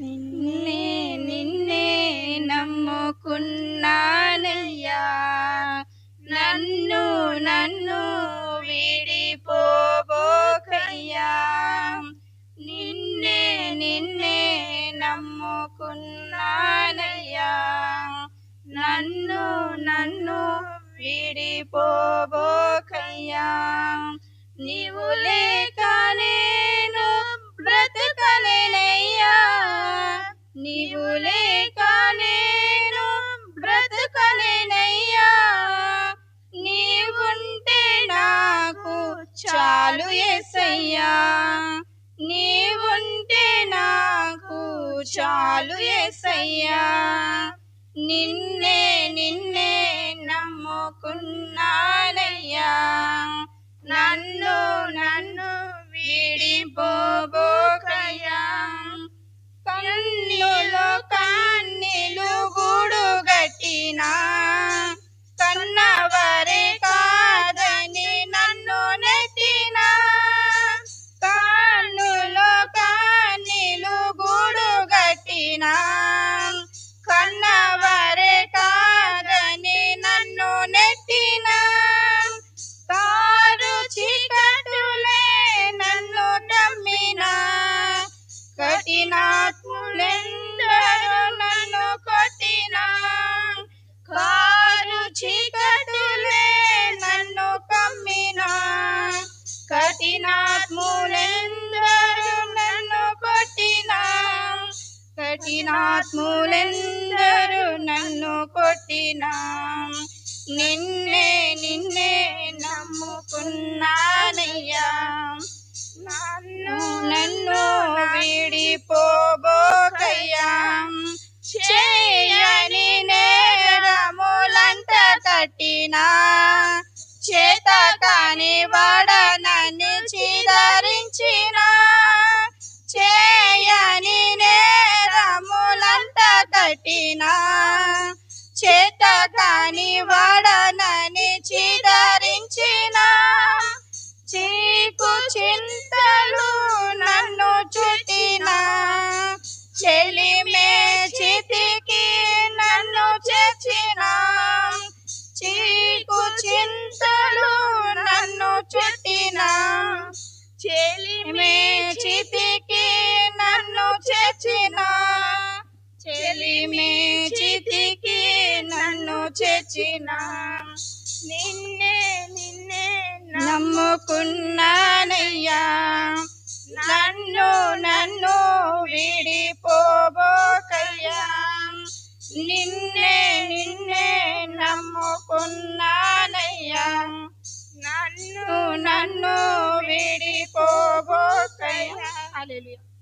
నిన్నే నిన్నే నమ్ముకున్నానయ్యా. నన్ను నన్ను విడిపోబోకయ్యా. నిన్నే నిన్నే నమ్ముకున్నానయ్యా. నన్ను నన్ను విడిపోబోకయ్యా. నీవు లేక నేను చాలు ఎసయ్యా కఠినాత్ములెందరూ నన్ను కొట్టినా. నిన్నే నిన్నే నమ్ముకున్నానయ్యా. నన్ను నన్ను విడిపోబోకయ్యా. చేయని నేరములంత కట్టినా. చేత కాని నన్ను చిదరించిన పట్టినా చేత కాని వాడనని చిదరించిన చీకు చింతలు నన్ను చుట్టిన చెలిమే చితికి నన్ను చేర్చిన చీకు చింతలు నన్ను చుట్టిన చెలిమే చేర్చిన నిన్నే నిన్నే నమ్ముకున్నానయ్యా. నన్ను నన్ను వీడిపోబోకయ్యా. నిన్నే నిన్నే నమ్ముకున్నానయ్యా. నన్ను నన్ను వీడిపోబోకయ్యా. హల్లెలూయా.